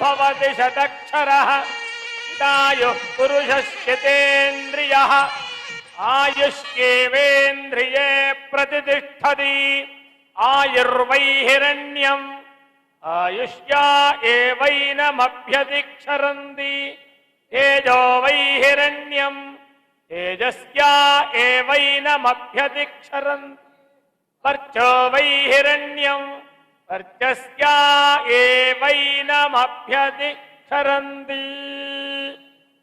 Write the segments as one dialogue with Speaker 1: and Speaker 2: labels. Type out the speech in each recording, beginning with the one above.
Speaker 1: भवति शतक्षरः दायुः पुरुषश्चितेन्द्रियः आयुष्येवेन्द्रिये प्रतिष्ठति। आयुर्वैहिरण्यम्। आयुष्या एवैनमभ्यतिक्षरन्ति तेजो वैहिरण्यम्। तेजस्या एवैनमभ्यतिक्षरन् वर्चो वै వర్చస్యా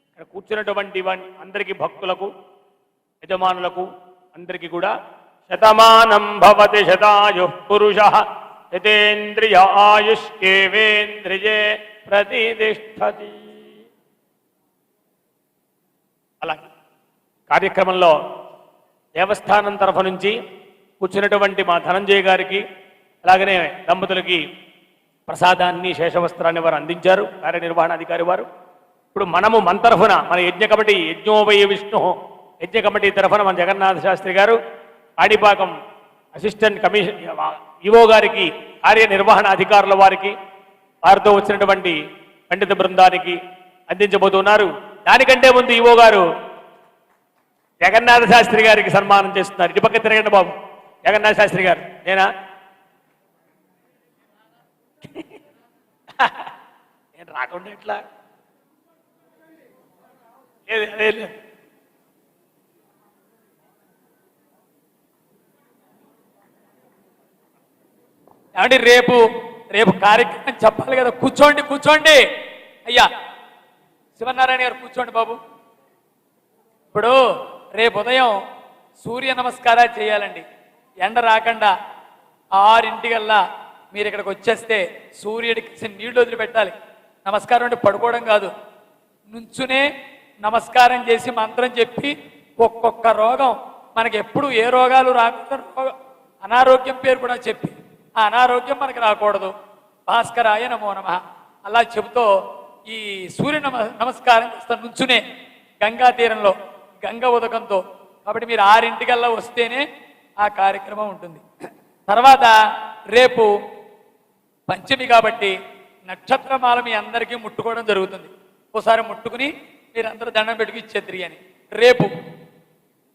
Speaker 1: ఇక్కడ కూర్చున్నటువంటి వాణి అందరికీ భక్తులకు యజమానులకు అందరికీ కూడా శతమానం భవతి శతాయు పురుష యతేంద్రియ ఆయుష్కేవేంద్రియే ప్రతిష్టతి. అలాగే కార్యక్రమంలో దేవస్థానం తరఫు నుంచి కూర్చున్నటువంటి మా ధనంజయ గారికి అలాగనే దంపతులకి ప్రసాదాన్ని శేషవస్త్రాన్ని వారు అందించారు. కార్యనిర్వహణాధికారి వారు. ఇప్పుడు మనము మన తరఫున మన యజ్ఞ కమిటీ యజ్ఞోపయ విష్ణు యజ్ఞ కమిటీ తరఫున మన జగన్నాథ శాస్త్రి గారు ఆడిపాకం అసిస్టెంట్ కమిషన్ ఈవో గారికి కార్యనిర్వహణ అధికారుల వారికి వారితో వచ్చినటువంటి పండిత బృందానికి అందించబోతున్నారు. దానికంటే ముందు ఈవో గారు జగన్నాథ శాస్త్రి గారికి సన్మానం చేస్తున్నారు. ఇటు పక్క తిరగండి బాబు. జగన్నాథ శాస్త్రి గారు నేనా? నేను రాకుండా ఎట్లా? లేదు అదే లేదు
Speaker 2: ఏమండి రేపు రేపు కార్యక్రమం చెప్పాలి కదా. కూర్చోండి కూర్చోండి. అయ్యా శివనారాయణ గారు కూర్చోండి బాబు. ఇప్పుడు రేపు ఉదయం సూర్య నమస్కారాలు చేయాలండి. ఎండ రాకుండా ఆరింటికల్లా మీరు ఇక్కడికి వచ్చేస్తే సూర్యుడికి నీళ్ళు వదిలిపెట్టాలి. నమస్కారం అంటే పడుకోవడం కాదు. నుంచునే నమస్కారం చేసి మంత్రం చెప్పి ఒక్కొక్క రోగం మనకి ఎప్పుడు ఏ రోగాలు రాకుండా అనారోగ్యం పేరు కూడా చెప్పి ఆ అనారోగ్యం మనకి రాకూడదు. భాస్కరాయ నమో నమ. అలా చెబుతూ ఈ సూర్య నమ నమస్కారం చేస్తాను నుంచునే గంగా తీరంలో గంగ ఉదకంతో. కాబట్టి మీరు ఆరింటికల్లా వస్తేనే ఆ కార్యక్రమం ఉంటుంది. తర్వాత రేపు పంచమి కాబట్టి నక్షత్రమాల మీ అందరికీ ముట్టుకోవడం జరుగుతుంది. ఒకసారి ముట్టుకుని మీరందరూ దండం పెట్టుకు ఇచ్చేద్దరి అని. రేపు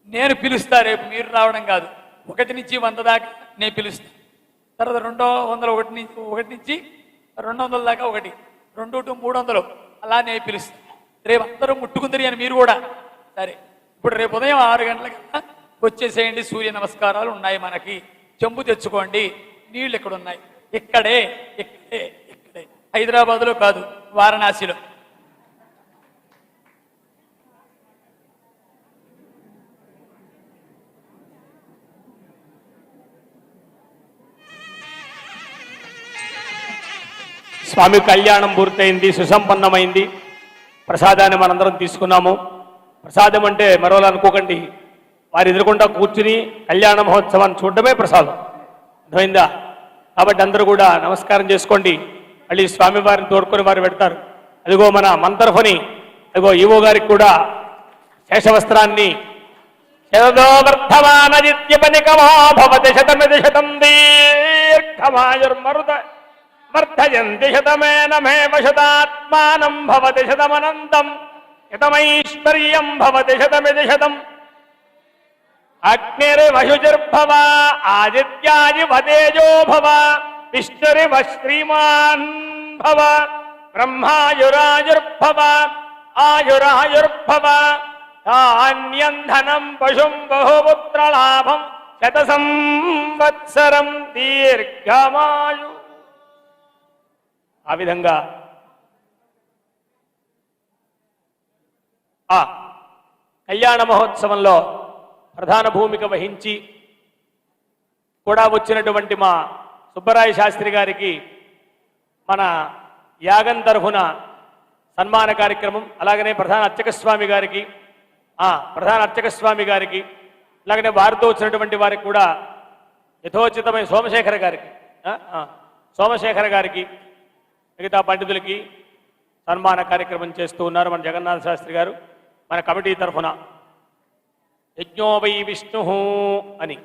Speaker 2: నేను పిలుస్తా రేపు మీరు రావడం కాదు. ఒకటి నుంచి వంద దాకా నేను పిలుస్తా. తర్వాత రెండో వందల ఒకటి నుంచి ఒకటి నుంచి రెండు వందల దాకా ఒకటి. రెండు టు మూడు వందలు. అలా నేను పిలుస్తా. రేపు అందరూ ముట్టుకుందరి అని మీరు కూడా. సరే. ఇప్పుడు రేపు ఉదయం ఆరు గంటలకల్లా వచ్చేసేయండి. సూర్య నమస్కారాలు ఉన్నాయి మనకి. చెంబు తెచ్చుకోండి. నీళ్ళు ఇక్కడ ఉన్నాయి ఇక్కడే ఇక్కడే ఇక్కడే. హైదరాబాద్లో కాదు వారణాసిలో.
Speaker 1: స్వామి కళ్యాణం పూర్తయింది సుసంపన్నమైంది. ప్రసాదాన్ని మనందరం తీసుకున్నాము. ప్రసాదం అంటే మరోలా అనుకోకండి. వారి ఎదురుకుండా కూర్చుని కళ్యాణ మహోత్సవాన్ని చూడడమే ప్రసాదం. అర్థమైందా? కాబట్టి అందరూ కూడా నమస్కారం చేసుకోండి. మళ్ళీ స్వామివారిని తోడుకొని వారు పెడతారు. అదిగో మన మంతరఫని అదిగో ఈవో గారికి కూడా శేషవస్త్రాన్ని. శరదో వర్ధమానజిత్యపనికమో శతం దీర్ఘమాయుర్మరుద వర్ధయంతి శతమేనమేవ శతాత్మానం భవతి శతమనంతం శతమైశ్వర్యం భవతి శతమిది శతం. అగ్నిరివశుచిర్భవ ఆదిత్యాదివతేజో భవ విష్ణురివ శ్రీమాన్ భవ బ్రహ్మాయురాయుర్భవ ఆయురాయుర్భవ ధాన్యంధనం పశుం బహుపుత్రలాభం శత సంవత్సరం దీర్ఘమాయు ఆ విధంగా ఆ కళ్యాణ మహోత్సవంలో ప్రధాన భూమిక వహించి కూడా వచ్చినటువంటి మా సుబ్బరాయ శాస్త్రి గారికి మన యాగం తరఫున సన్మాన కార్యక్రమం అలాగనే ప్రధాన అర్చకస్వామి గారికి ప్రధాన అర్చక స్వామి గారికి అలాగనే వారితో వచ్చినటువంటి వారికి కూడా యథోచితమైన సోమశేఖర గారికి సోమశేఖర గారికి మిగతా పండితులకి సన్మాన కార్యక్రమం చేస్తూ ఉన్నారు మన జగన్నాథ శాస్త్రి గారు. మన కమిటీ తరఫున యజ్ఞో వై విష్ణు అని.